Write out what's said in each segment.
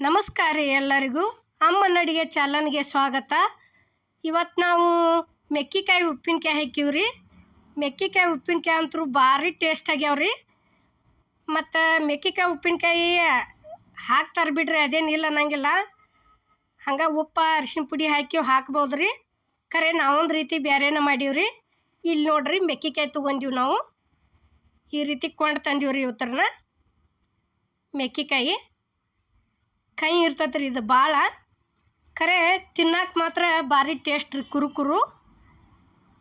ನಮಸ್ಕಾರ ಎಲ್ಲರಿಗೂ. ಅಮ್ಮನ ಅಡುಗೆ ಚಾಲನ್ಗೆ ಸ್ವಾಗತ. ಇವತ್ತು ನಾವು ಮೆಕ್ಕಿಕಾಯಿ ಉಪ್ಪಿನಕಾಯಿ ಹಾಕಿವ್ರಿ ಮೆಕ್ಕಿಕಾಯಿ ಉಪ್ಪಿನಕಾಯಿ ಅಂತೂ ಭಾರಿ ಟೇಸ್ಟ್ ಆಗ್ಯಾವ್ರಿ ಮತ್ತು ಮೆಕ್ಕಿಕಾಯಿ ಉಪ್ಪಿನಕಾಯಿ ಹಾಕ್ತಾರೆ ಬಿಡ್ರಿ ಅದೇನಿಲ್ಲ ಅನ್ನಂಗಿಲ್ಲ. ಹಂಗೆ ಉಪ್ಪು ಅರಿಶಿನ ಪುಡಿ ಹಾಕಿ ಹಾಕ್ಬೋದು ರೀ. ಖರೆ ನಾವೊಂದು ರೀತಿ ಬೇರೆನ ಮಾಡೀವ್ರಿ ಇಲ್ಲಿ ನೋಡ್ರಿ ಮೆಕ್ಕಿಕಾಯಿ ತೊಗೊಂಡೀವಿ ನಾವು. ಈ ರೀತಿ ಕೊಂಡು ತಂದೀವಿ ರೀ ಇವತ್ತರನ್ನ ಮೆಕ್ಕಿಕಾಯಿ. ಕೈ ಇರ್ತೈತೆ ರೀ ಇದು ಭಾಳ ಖರೆ ತಿನ್ನಕ್ಕೆ ಮಾತ್ರ ಭಾರಿ ಟೇಸ್ಟ್ ರೀ ಕುರುಕುರು. ಕುರು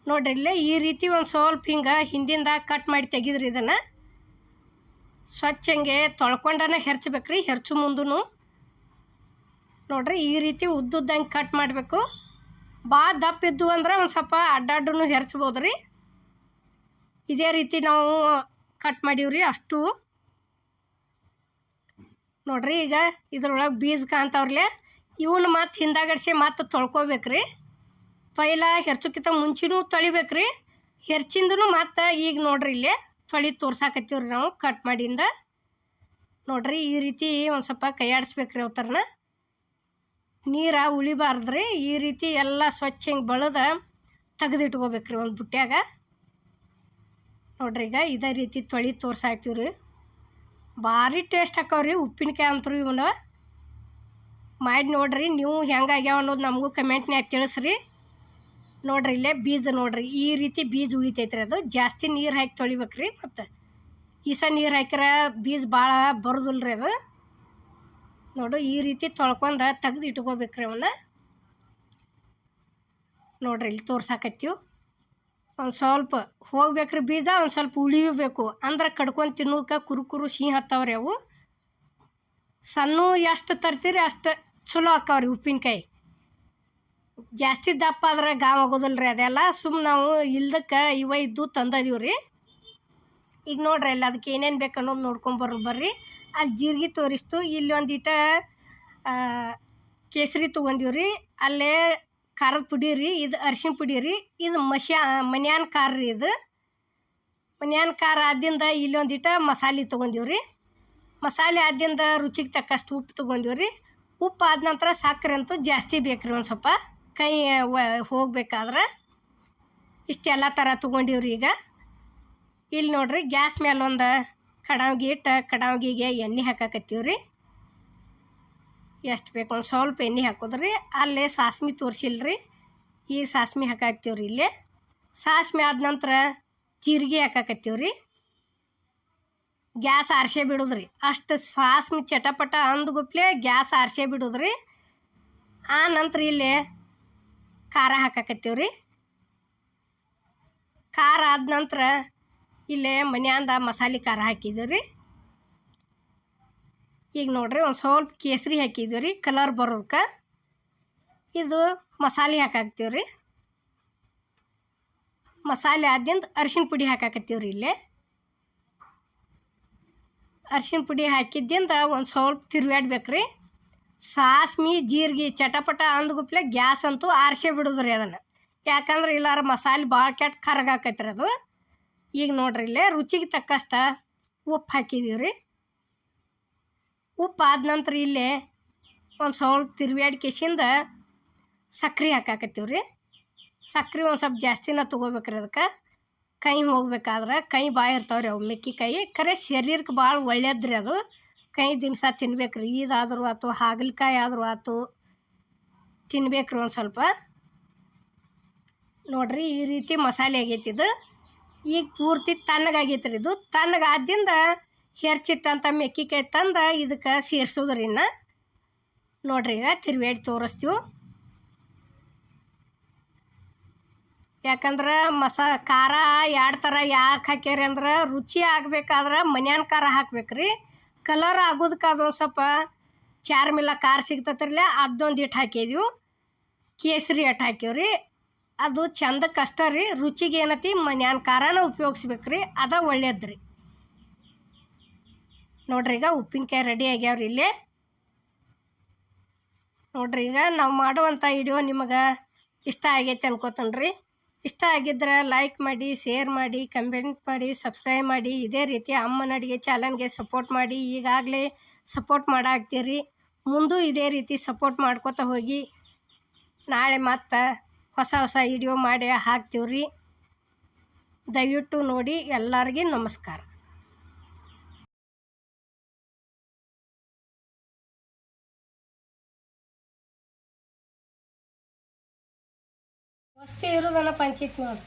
ನೋಡ್ರಿ ಇಲ್ಲೇ ಈ ರೀತಿ ಒಂದು ಸ್ವಲ್ಪ ಹಿಂಗೆ ಹಿಂದಿಂದ ಕಟ್ ಮಾಡಿ ತೆಗಿದ್ರಿ ಇದನ್ನು. ಸ್ವಚ್ಛ ಹಂಗೆ ತೊಳ್ಕೊಂಡನ ಹೆರ್ಚ್ಬೇಕು ರೀ ಹೆರ್ಚು ಮುಂದೂ ನೋಡ್ರಿ ಈ ರೀತಿ ಉದ್ದುದ್ದಂಗೆ ಕಟ್ ಮಾಡಬೇಕು. ಭಾಳ ದಪ್ಪ ಇದ್ದು ಅಂದ್ರೆ ಒಂದು ಸ್ವಲ್ಪ ಅಡ್ಡಾಡ್ಡು ಹೆರ್ಚ್ಬೋದು ರೀ ಇದೇ ರೀತಿ ನಾವು ಕಟ್ ಮಾಡೀವ್ರಿ ಅಷ್ಟು. ನೋಡ್ರಿ ಈಗ ಇದ್ರೊಳಗೆ ಬೀಜ ಕಾಣ್ತಾವ್ರಲೆ? ಇವನ್ನ ಮತ್ತೆ ಹಿಂದಾಗಡ್ಸಿ ಮತ್ತೆ ತೊಳ್ಕೊಬೇಕ್ರಿ. ಪೈಲ ಹೆರ್ಚೋಕ್ಕಿಂತ ಮುಂಚೆನೂ ತೊಳಿಬೇಕ್ರಿ. ಹೆರ್ಚಿಂದೂ ಮತ್ತೆ ಈಗ ನೋಡ್ರಿ ಇಲ್ಲಿ ತೊಳಿ ತೋರ್ಸಾಕತ್ತೀವ್ರಿ ನಾವು ಕಟ್ ಮಾಡಿಂದ. ನೋಡ್ರಿ ಈ ರೀತಿ ಒಂದು ಸ್ವಲ್ಪ ಕೈಯಾಡಿಸ್ಬೇಕ್ರಿ ಅವತ್ತರನ ನೀರ ಉಳಿಬಾರ್ದ್ರಿ, ಈ ರೀತಿ ಎಲ್ಲ ಸ್ವಚ್ಛ ಹಿಂಗೆ ಬಳದ ತೆಗೆದಿಟ್ಕೋಬೇಕ್ರಿ ಒಂದು ಬುಟ್ಟ್ಯಾಗ ನೋಡ್ರಿ ಈಗ ಇದೇ ರೀತಿ ತೊಳಿ ತೋರ್ಸಾಕ್ತೀವ್ರಿ ಭಾರಿ ಟೇಸ್ಟ್ ಹಾಕವ್ರಿ, ಉಪ್ಪಿನಕಾಯಿ ಅಂತೂ ಇವನ್ನ ಮಾಡಿ ನೋಡ್ರಿ, ನೀವು ಹೆಂಗಾಗ್ಯಾವ ಅನ್ನೋದು ನಮಗೂ ಕಮೆಂಟ್ನ್ಯಾಗ ತಿಳಿಸ್ರಿ. ನೋಡ್ರಿ, ಇಲ್ಲೇ ಬೀಜ ನೋಡ್ರಿ, ಈ ರೀತಿ ಬೀಜ ಉಳಿತೈತ್ರಿ ಅದು. ಜಾಸ್ತಿ ನೀರು ಹಾಕಿ ತೊಳಿಬೇಕ್ರಿ ಮತ್ತು. ಈಸ ನೀರು ಹಾಕಿರ ಬೀಜ ಭಾಳ ಬರೋದಿಲ್ರಿ ಅದು. ನೋಡು, ಈ ರೀತಿ ತೊಳ್ಕೊಂಡು ತೆಗ್ದು ಇಟ್ಕೋಬೇಕ್ರಿ ಅವನ್ನ ನೋಡ್ರಿ, ಇಲ್ಲಿ ತೋರ್ಸಾಕತ್ತೀವಿ. ಒಂದು ಸ್ವಲ್ಪ ಹೋಗ್ಬೇಕ್ರಿ, ಬೀಜ ಒಂದು ಸ್ವಲ್ಪ ಉಳಿಯಬೇಕು ಅಂದ್ರೆ ಕಡ್ಕೊಂಡು ತಿನ್ನೋಕೆ ಕುರುಕುರು ಸಿಹಿ ಹತ್ತವ್ರಿ ಅವು. ಸಣ್ಣ ಎಷ್ಟು ತರ್ತೀರಿ ಅಷ್ಟು ಚಲೋ ಆಕ್ಕವ್ರಿ ಉಪ್ಪಿನಕಾಯಿ. ಜಾಸ್ತಿ ದಪ್ಪ ಆದ್ರೆ ಗಾವ್ ಆಗೋದಿಲ್ಲ ರೀ ಅದೆಲ್ಲ. ಸುಮ್ಮನೆ ನಾವು ಇಲ್ದಕ್ಕೆ ಇವ ಇದ್ದು ತಂದದೀವಿ ರೀ ಈಗ ನೋಡ್ರಿ ಅಲ್ಲಿ ಅದಕ್ಕೆ ಏನೇನು ಬೇಕು ಅನ್ನೋದು ನೋಡ್ಕೊಂಬರ್ ಬರ್ರಿ. ಅಲ್ಲಿ ಜೀರಿಗೆ ತೋರಿಸ್ತು. ಇಲ್ಲಿ ಒಂದಿಟ ಕೇಸರಿ ತೊಗೊಂಡಿವ್ರಿ. ಅಲ್ಲೇ ಖಾರದ ಪುಡಿ ರೀ, ಇದು ಅರ್ಶಿನ ಪುಡಿ ರೀ, ಇದು ಮಶ್ಯಾ, ಮನ್ಯಾನ ಖಾರ ರೀ ಇದು. ಮನ್ಯಾನ ಖಾರ ಆದಿಂದ ಇಲ್ಲಿ ಒಂದಿಟ ಮಸಾಲೆ ತೊಗೊಂದೀವಿ ರೀ. ಮಸಾಲೆ ಆದಿಂದ ರುಚಿಗೆ ತಕ್ಕಷ್ಟು ಉಪ್ಪು ತೊಗೊಂದೀವಿ ರೀ. ಉಪ್ಪು ಆದ ನಂತರ ಸಕ್ಕರೆ ಅಂತೂ ಜಾಸ್ತಿ ಬೇಕು ರೀ ಒಂದು ಸ್ವಲ್ಪ. ಕೈ ಹೋಗ್ಬೇಕಾದ್ರೆ ಇಷ್ಟೆಲ್ಲ ಥರ ತೊಗೊಂಡೀವ್ರಿ ಈಗ. ಇಲ್ಲಿ ನೋಡ್ರಿ ಗ್ಯಾಸ್ ಮೇಲೆ ಒಂದು ಕಡಾವ್ಗಿ ಇಟ್ಟು ಕಡಾವ್ಗಿಗೆ ಎಣ್ಣೆ ಹಾಕಾಕತ್ತೀವಿ ರೀ. ಎಷ್ಟು ಬೇಕು ಒಂದು ಸ್ವಲ್ಪ ಎಣ್ಣೆ ಹಾಕೋದ್ರಿ. ಅಲ್ಲೇ ಸಾಸ್ಮಿ ತೋರಿಸಿಲ್ರಿ. ಈ ಸಾಸ್ಮಿ ಹಾಕಾಕ್ತೀವಿ ರೀ ಇಲ್ಲೇ. ಸಾಸ್ಮಿ ಆದ ನಂತರ ಜೀರಿಗೆ ಹಾಕಾಕತ್ತೀವಿ ರೀ ಗ್ಯಾಸ್ ಆರ್ಸೆ ಬಿಡೋದ್ರಿ. ಅಷ್ಟು ಸಾಸ್ಮಿ ಚಟಪಟ ಅಂದ್ಗುಪ್ಲೆ ಗ್ಯಾಸ್ ಆರ್ಸೆ ಬಿಡೋದ್ರಿ. ಆ ನಂತರ ಇಲ್ಲಿ ಖಾರ ಹಾಕಾಕತ್ತೀವಿ ರೀ ಖಾರ ಆದ ನಂತರ ಇಲ್ಲೇ ಮನ್ಯಾಂದ ಮಸಾಲೆ ಖಾರ ಹಾಕಿದ್ದೀವಿ ರೀ ಈಗ ನೋಡ್ರಿ ಒಂದು ಸ್ವಲ್ಪ ಕೇಸರಿ ಹಾಕಿದ್ದೀವಿ ರೀ ಕಲರ್ ಬರೋದಕ್ಕೆ ಇದು ಮಸಾಲೆ ಹಾಕಾಕ್ತೀವಿ ರೀ. ಮಸಾಲೆ ಆದ್ಯಂತ ಅರಿಶಿನ ಪುಡಿ ಹಾಕಾಕತ್ತೀವಿ ರೀ ಇಲ್ಲೇ. ಅರಿಶಿನ ಪುಡಿ ಹಾಕಿದ್ದಿಂದ ಒಂದು ಸ್ವಲ್ಪ ತಿರುಗಾಡ್ಬೇಕು ರೀ. ಸಾಸ್ಮಿ, ಜೀರಿಗೆ, ಚಟಪಟ, ಅಂದ್ಗುಪ್ಲೆ, ಗ್ಯಾಸ್ ಅಂತೂ ಆರಿಸೇ ಬಿಡೋದು ರೀ ಅದನ್ನು. ಯಾಕಂದ್ರೆ ಇಲ್ಲಾರ ಮಸಾಲೆ ಭಾಳ ಕೆಟ್ಟ ಕರಗಾಕೈತ್ರಿ ಅದು. ಈಗ ನೋಡ್ರಿ ಇಲ್ಲೇ ರುಚಿಗೆ ತಕ್ಕಷ್ಟ ಉಪ್ಪು ಹಾಕಿದೀವಿ ರೀ. ಉಪ್ಪು ನಂತರ ಇಲ್ಲೇ ಒಂದು ಸ್ವಲ್ಪ ತಿರ್ವ್ಯಾಡಿ ಕೆಸಿಂದ ಸಕ್ರೆ ಹಾಕಾಕತ್ತೀವಿ ರೀ. ಸಕ್ರೆ ಒಂದು ಸ್ವಲ್ಪ ಜಾಸ್ತಿನ ತೊಗೋಬೇಕ್ರಿ ಅದಕ್ಕೆ. ಕೈ ಹೋಗ್ಬೇಕಾದ್ರೆ ಕೈ ಬಾಯಿ ಇರ್ತಾವ್ರಿ ಅವು ಮೆಕ್ಕಿಕಾಯಿ ಖರೆ ಶರೀರಕ್ಕೆ ಭಾಳ ಒಳ್ಳೇದ್ರಿ ಅದು. ಕೈ ದಿನಸ ತಿನ್ಬೇಕು ರೀ ಇದಾದರೂ ಆಯ್ತು ಹಾಗಲಕಾಯಿ ಆದರೂ ಆಯ್ತು ತಿನ್ಬೇಕು ರೀ ಒಂದು ಸ್ವಲ್ಪ. ನೋಡ್ರಿ ಈ ರೀತಿ ಮಸಾಲೆ ಆಗೈತಿ ಇದು. ಈಗ ಪೂರ್ತಿ ತಣ್ಣಗಾಗೈತೆ ರೀ ಇದು. ತಣ್ಣಗಾದಿಂದ ಹೆರ್ಚಿಟ್ಟಂಥ ಮೆಕ್ಕಿಕಾಯಿ ತಂದು ಇದಕ್ಕೆ ಸೇರಿಸೋದ್ರಿ ಇನ್ನು. ನೋಡ್ರಿ ಈಗ ತಿರುವೇಡಿ ತೋರಿಸ್ತೀವಿ. ಯಾಕಂದ್ರೆ ಮಸ ಖಾರ ಎರಡು ಥರ ಯಾಕೆ ಹಾಕ್ಯಾರಿ ಅಂದ್ರೆ ರುಚಿ ಆಗ್ಬೇಕಾದ್ರೆ ಮನ್ಯಾನ ಖಾರ ಹಾಕ್ಬೇಕ್ರಿ. ಕಲರ್ ಆಗೋದಕ್ಕೆ ಅದೊಂದು ಸ್ವಲ್ಪ ಚಾರ್ ಖಾರ ಸಿಗ್ತೈತ್ರಲ್ಲ ಅದೊಂದು ಇಟ್ಟು ಹಾಕಿದೀವಿ ಕೇಸರಿ ಅಟ್ಟು ರೀ ಅದು ಚಂದ ಕಷ್ಟ ರೀ ರುಚಿಗೆ ಏನತಿ ಮನ್ಯಾನ ಖಾರನ ಉಪಯೋಗಿಸ್ಬೇಕ್ರಿ, ಅದ ಒಳ್ಳೇದು ರೀ ನೋಡ್ರಿ ಈಗ ಉಪ್ಪಿನಕಾಯಿ ರೆಡಿ ಆಗ್ಯಾವ್ರಿ ಇಲ್ಲಿ. ನೋಡ್ರಿ ಈಗ ನಾವು ಮಾಡುವಂಥ ವಿಡಿಯೋ ನಿಮಗೆ ಇಷ್ಟ ಆಗೈತೆ ಅನ್ಕೋತನ್ರಿ. ಇಷ್ಟ ಆಗಿದ್ರೆ ಲೈಕ್ ಮಾಡಿ ಶೇರ್ ಮಾಡಿ ಕಮೆಂಟ್ ಮಾಡಿ ಸಬ್ಸ್ಕ್ರೈಬ್ ಮಾಡಿ. ಇದೇ ರೀತಿ ಅಮ್ಮನ ಅಡುಗೆ ಚಾನಲ್ಗೆ ಸಪೋರ್ಟ್ ಮಾಡಿ. ಈಗಾಗಲೇ ಸಪೋರ್ಟ್ ಮಾಡಾಕ್ತೀರಿ ಮುಂದೂ ಇದೇ ರೀತಿ ಸಪೋರ್ಟ್ ಮಾಡ್ಕೋತ ಹೋಗಿ. ನಾಳೆ ಮತ್ತೆ ಹೊಸ ಹೊಸ ವಿಡಿಯೋ ಮಾಡಿ ಹಾಕ್ತೀವ್ರಿ. ದಯವಿಟ್ಟು ನೋಡಿ ಎಲ್ಲರಿಗೂ ನಮಸ್ಕಾರ. ವಸ್ತಿ ಇರೋದಲ್ಲ ಪಂಚಾಯತ್ ನೋಡಿ.